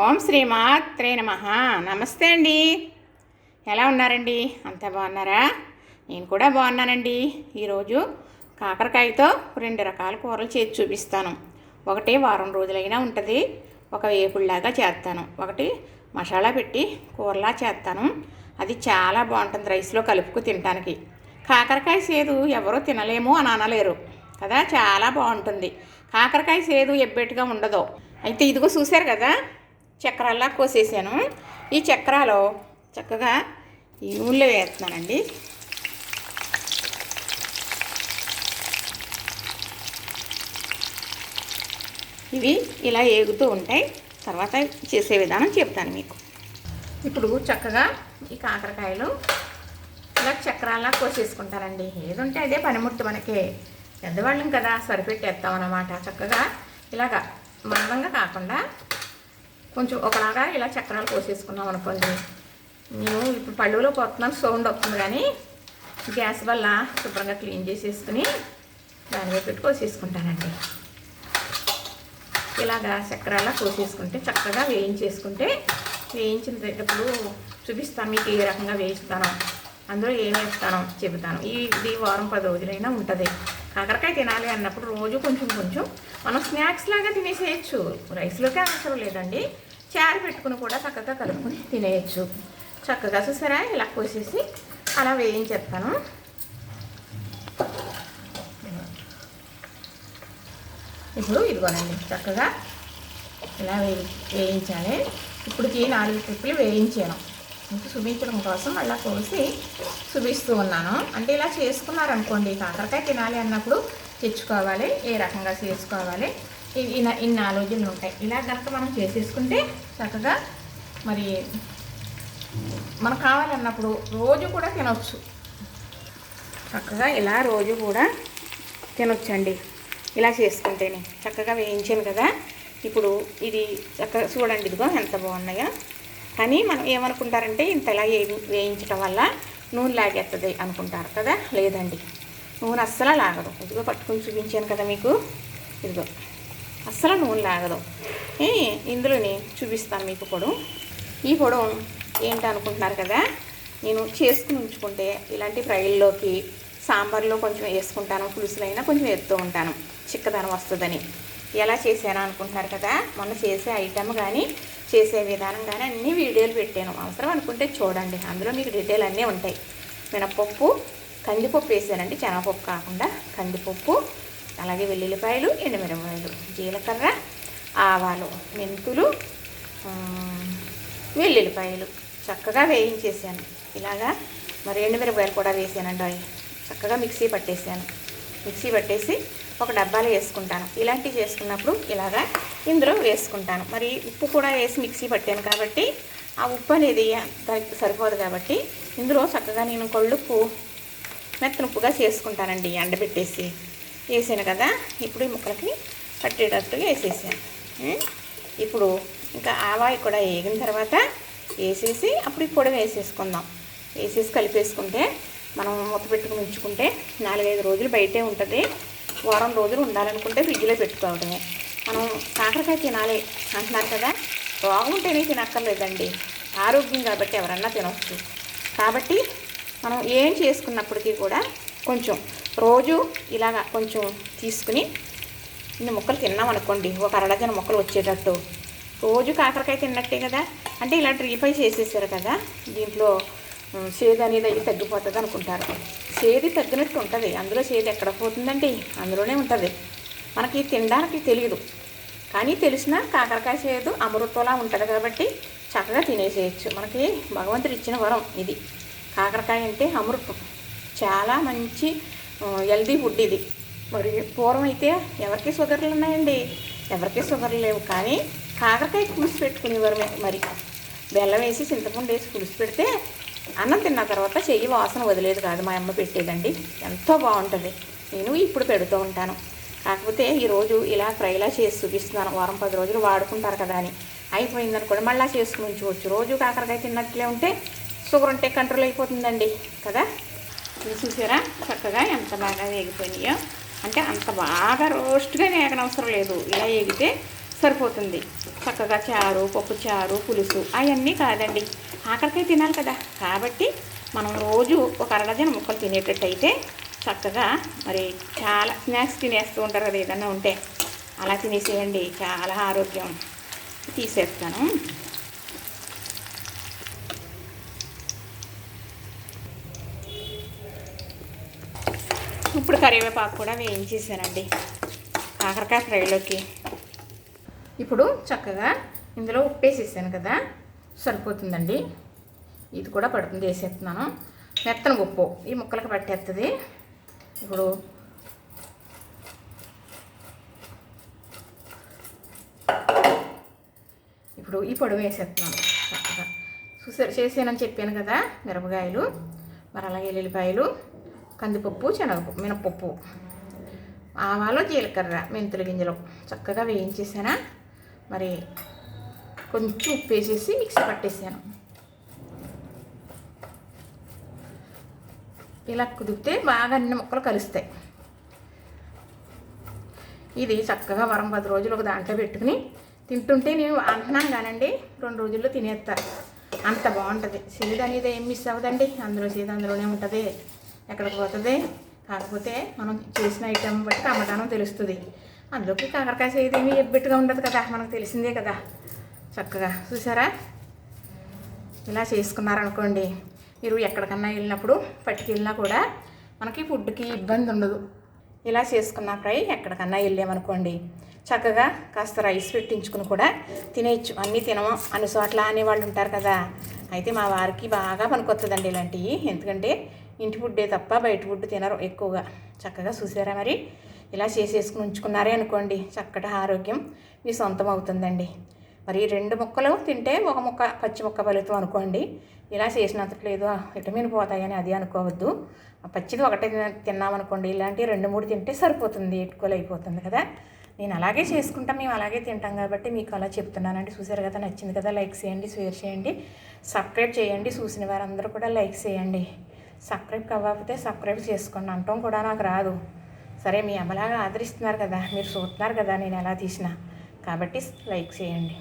ఓం శ్రీమాత్రే నమ. నమస్తే అండి. ఎలా ఉన్నారండి? అంతా బాగున్నారా? నేను కూడా బాగున్నానండి. ఈరోజు కాకరకాయతో రెండు రకాల కూరలు చేసి చూపిస్తాను. ఒకటి వారం రోజులైనా ఉంటుంది. ఒక వేపుడులాగా చేస్తాను. ఒకటి మసాలా పెట్టి కూరలా చేస్తాను. అది చాలా బాగుంటుంది రైస్లో కలుపుకు తినడానికి కాకరకాయ సేదు ఎవరూ తినలేము అని అనలేరు. కదా? చాలా బాగుంటుంది. కాకరకాయ సేదు ఎబ్బెట్టుగా ఉండదు. అయితే ఇదిగో చూశారు కదా? చక్రాల్లా కోసేసాను. ఈ చక్రాలు చక్కగా ఈ నూనెలో వేస్తున్నానండి. ఇవి ఇలా ఏగుతూ ఉంటాయి. తర్వాత చేసే విధానం చెప్తాను మీకు. ఇప్పుడు చక్కగా ఈ కాకరకాయలు ఇలా చక్రాల్లా కోసేసుకుంటారండి. ఏదుంటే అదే పనిముట్టు మనకి. పెద్దవాళ్ళం కదా సరిపెట్టేస్తాం అన్నమాట. చక్కగా ఇలాగా మందంగా కాకుండా కొంచెం ఒకలాగా ఇలా చక్రాలు పోసేసుకున్నాం అనుకోండి. నేను ఇప్పుడు పళ్ళులో పోతున్నాను సౌండ్ వస్తుంది కానీ గ్యాస్ వల్ల శుభ్రంగా క్లీన్ చేసేసుకుని దాని మీద పెట్టి కోసేసుకుంటానండి ఇలాగా చక్రాల కోసేసుకుంటే చక్కగా వేయించేసుకుంటే వేయించిన వేయించినప్పుడు చూపిస్తాను మీకు ఏ రకంగా వేయిస్తానో అందులో ఏం వేస్తానో చెబుతాను. ఈ ఇది వారం పది రోజులైనా ఉంటుంది. కాకరకాయ తినాలి అన్నప్పుడు రోజు కొంచెం కొంచెం మనం స్నాక్స్ లాగా తినేసేయచ్చు. రైస్లోకి అవసరం లేదండి. చారు పెట్టుకుని కూడా చక్కగా కలుపుకొని తినేయచ్చు. చక్కగా చూసారా? ఇలా కోసేసి అలా వేయించేస్తాను ఇప్పుడు ఇదిగోనండి చక్కగా ఇలా వేయించాలి ఇప్పటికి నాలుగు ట్రిప్పులు వేయించాను. చూపించడం కోసం అలా కోసి చూపిస్తూ ఉన్నాను. అంటే ఇలా చేసుకున్నారనుకోండి కాకరకాయ తినాలి అన్నప్పుడు తెచ్చుకోవాలి ఏ రకంగా చేసుకోవాలి ఇ- ఇన్న ఇన్ని ఆలోచనలు ఉంటాయి. ఇలా కనుక మనం చేసేసుకుంటే చక్కగా మరి మనకు కావాలన్నప్పుడు రోజు కూడా తినవచ్చు చక్కగా ఇలా రోజు కూడా తినొచ్చండి. ఇలా చేసుకుంటేనే చక్కగా వేయించాను కదా. ఇప్పుడు ఇది చక్కగా చూడండి ఇదిగో ఎంత బాగున్నాయో. కానీ మనం ఏమనుకుంటారంటే ఇంత ఇలా వేయించడం వల్ల నూనె లాగేస్తుంది అనుకుంటారు కదా? లేదండి. నూనె అస్సలు లాగదు. ఇదిగో పట్టుకొని చూపించాను కదా మీకు. ఇదిగో. అస్సలు నూనె లాగదు. ఇందులోని చూపిస్తాను మీకు పొడవు. ఈ పొడవు ఏంటి అనుకుంటున్నారు కదా? నేను చేసుకుని ఉంచుకుంటే ఇలాంటి ఫ్రైల్లోకి సాంబార్లో కొంచెం వేసుకుంటాను పులుసులైనా కొంచెం వేస్తూ ఉంటాను. చిక్కదనం వస్తుందని. ఎలా చేశాను అనుకుంటున్నారు కదా? మొన్న చేసే ఐటమ్ కానీ చేసే విధానం కానీ అన్ని వీడియోలు పెట్టాను. అవసరం అనుకుంటే చూడండి. అందులో మీకు డీటెయిల్ అన్నీ ఉంటాయి. మినపప్పు కందిపప్పు వేసానండి. శనగపప్పు కాకుండా కందిపప్పు అలాగే వెల్లుల్లిపాయలు ఎండుమిరపాయలు జీలకర్ర ఆవాలు మెంతులు వెల్లుల్లిపాయలు చక్కగా వేయించేసాను. ఇలాగా మరి ఎండుమిరపాయలు కూడా వేసానండి. అవి చక్కగా మిక్సీ పట్టేసాను. మిక్సీ పట్టేసి ఒక డబ్బాలో వేసుకుంటాను. ఇలాంటివి చేసుకున్నప్పుడు ఇలాగా ఇందులో వేసుకుంటాను. మరి ఉప్పు కూడా వేసి మిక్సీ పట్టాను కాబట్టి ఆ ఉప్పు అనేది దానికి సరిపోదు కాబట్టి ఇందులో చక్కగా నేను కొళ్ళుప్పు మెత్తనుప్పుగా చేసుకుంటానండి ఎండబెట్టేసి. వేసాను కదా ఇప్పుడు ఈ ముక్కలకి పట్టేటట్టుగా వేసేసాను. ఇప్పుడు ఇంకా ఆవాయి కూడా వేగిన తర్వాత వేసేసి అప్పుడు ఈ పొడి వేసేసుకుందాం. వేసేసి కలిపేసుకుంటే మనం మూత పెట్టుకుని ఉంచుకుంటే నాలుగైదు రోజులు బయటే ఉంటుంది. వారం రోజులు ఉండాలనుకుంటే ఫ్రిడ్జ్లో పెట్టుకోవడమే. మనం కాకరకాయ తినాలి అంటున్నారు కదా? బాగుంటేనే తినక్కర్లేదండి. ఆరోగ్యం కాబట్టి ఎవరన్నా తినవచ్చు కాబట్టి మనం ఏం చేసుకున్నప్పటికీ కూడా కొంచెం రోజు ఇలాగా కొంచెం తీసుకుని ఇన్ని ముక్కలు తిన్నాం అనుకోండి ఒక అరడజన మొక్కలు వచ్చేటట్టు. రోజు కాకరకాయ తిన్నట్టే కదా? అంటే ఇలా డ్రీపై చేసేసారు కదా? దీంట్లో సేద అనేది అయితే తగ్గిపోతుంది అనుకుంటారు. సేది తగ్గినట్టు ఉంటుంది. అందులో చేది ఎక్కడ పోతుందండి? అందులోనే ఉంటుంది. మనకి తినడానికి తెలియదు కానీ తెలిసిన కాకరకాయ చేదు అమృతంలా ఉంటుంది కాబట్టి చక్కగా తినేసేయచ్చు. మనకి భగవంతుడు ఇచ్చిన వరం ఇది. కాకరకాయ అంటే అమృతం. చాలా మంచి హెల్దీ ఫుడ్ ఇది. మరి పూర్వం అయితే ఎవరికి షుగర్లు ఉన్నాయండి? ఎవరికి షుగర్లు లేవు. కానీ కాకరకాయ పులుసు పెట్టుకునేవారు మరి. బెల్లం వేసి చింతపండు వేసి పులుసు పెడితే అన్నం తిన్న తర్వాత చెయ్యి వాసన వదిలేదు కాదు మా అమ్మ పెట్టేదండి. ఎంతో బాగుంటుంది. నేను ఇప్పుడు పెడుతూ ఉంటాను. కాకపోతే ఈరోజు ఇలా ఫ్రైలా చేసి చూపిస్తున్నాను. వారం పది రోజులు వాడుకుంటారు కదా అని. అయిపోయిందని కూడా మళ్ళీ చేసుకుని ఉంచుకోవచ్చు. రోజు కాకరకాయ తిన్నట్లే ఉంటే షుగర్ ఉంటే కంట్రోల్ అయిపోతుందండి కదా? ఇది చూసారా? చక్కగా ఎంత బాగా వేగిపోయినాయో. అంటే అంత బాగా రోస్ట్గా వేగనవసరం లేదు. ఇలా వేగితే సరిపోతుంది. చక్కగా చారు పప్పు చారు పులుసు అవన్నీ కాదండి. ఆఖరికాయ తినాలి కదా. కాబట్టి మనం రోజు ఒక అరడజన ముక్కలు తినేటట్టయితే చక్కగా మరి చాలా స్నాక్స్ తినేస్తూ ఉంటారు కదా ఏదన్నా ఉంటే. అలా తినేసేయండి. చాలా ఆరోగ్యం తీసేస్తాను. ఇప్పుడు కరివేపాకు కూడా వేయించేసానండి. కాకరకాయ ఫ్రైలోకి ఇప్పుడు చక్కగా ఇందులో ఉప్పు వేసేసాను కదా సరిపోతుందండి. ఇది కూడా పడుతుంది వేసేస్తున్నాను. మెత్తన ఉప్పు ఈ ముక్కలకు పట్టేస్తుంది ఇప్పుడు ఇప్పుడు ఈ పొడి వేసేస్తున్నాను చక్కగా. చూసారు చేసానని చెప్పాను కదా మిరపకాయలు మరి అలాగే ఎల్లిపాయలు కందిపప్పు శనగపప్పు మినపప్పు ఆవాలు జీలకర్ర మెంతుల గింజలు చక్కగా వేయించేసానా? మరి కొంచెం ఉప్పు వేసేసి మిక్సీ పట్టేసాను. ఇలా కుదిపితే బాగా అన్ని ముక్కలు కలుస్తాయి. ఇది చక్కగా వరం పది రోజులు ఒక దాంట్లో పెట్టుకుని తింటుంటే నేను అంటున్నాను కానండి రెండు రోజుల్లో తినేస్తారు. అంత బాగుంటుంది. సీద అనేది ఏం మిస్ అవ్వదండి. అందులో సీద అందులోనే ఉంటుంది. ఎక్కడికి పోతుంది? కాకపోతే మనం చేసిన ఐటెం బట్టి కమ్మదానం తెలుస్తుంది. అందులోకి కాకరకాయ సీద ఏమి ఎబ్బెట్టుగా ఉండదు కదా మనకు తెలిసిందే కదా. చక్కగా చూసారా? ఇలా చేసుకున్నారనుకోండి మీరు ఎక్కడికన్నా వెళ్ళినప్పుడు పట్టుకెళ్ళినా కూడా మనకి ఫుడ్కి ఇబ్బంది ఉండదు. ఇలా చేసుకున్న ఫ్రై ఎక్కడికన్నా వెళ్ళామనుకోండి చక్కగా కాస్త రైస్ పెట్టించుకుని కూడా తినేయచ్చు. అన్నీ తినము అన్ని చోట్ల అనేవాళ్ళు ఉంటారు కదా. అయితే మా వారికి బాగా పనికొస్తుందండి ఇలాంటివి ఎందుకంటే ఇంటి ఫుడ్డే తప్ప బయట ఫుడ్ తినరు ఎక్కువగా. చక్కగా చూసారా మరి? ఇలా చేసేసుకుని ఉంచుకున్నారే అనుకోండి చక్కటి ఆరోగ్యం మీ సొంతం అవుతుందండి. మరి రెండు ముక్కలు తింటే ఒక ముక్క పచ్చి ముక్క ఫలితం అనుకోండి ఇలా చేసినంత లేదు విటమిన్ పోతాయని అది అనుకోవద్దు. పచ్చిది ఒకటే తిన- తిన్నామనుకోండి ఇలాంటి రెండు మూడు తింటే సరిపోతుంది ఎట్టుకోలు అయిపోతుంది కదా. నేను అలాగే చేసుకుంటాం మేము అలాగే తింటాం కాబట్టి మీకు అలా చెప్తున్నానండి. చూసారు కదా నచ్చింది కదా లైక్ చేయండి షేర్ చేయండి సబ్స్క్రైబ్ చేయండి చూసిన వారందరూ కూడా లైక్ చేయండి. సబ్స్క్రైబ్ కాకపోతే సబ్స్క్రైబ్ చేసుకోండి అంటాం కూడా నాకు రాదు. సరే మీ అమ్మలాగా ఆదరిస్తున్నారు కదా మీరు చూస్తున్నారు కదా నేను ఎలా తీసిన. కాబట్టి లైక్ చేయండి.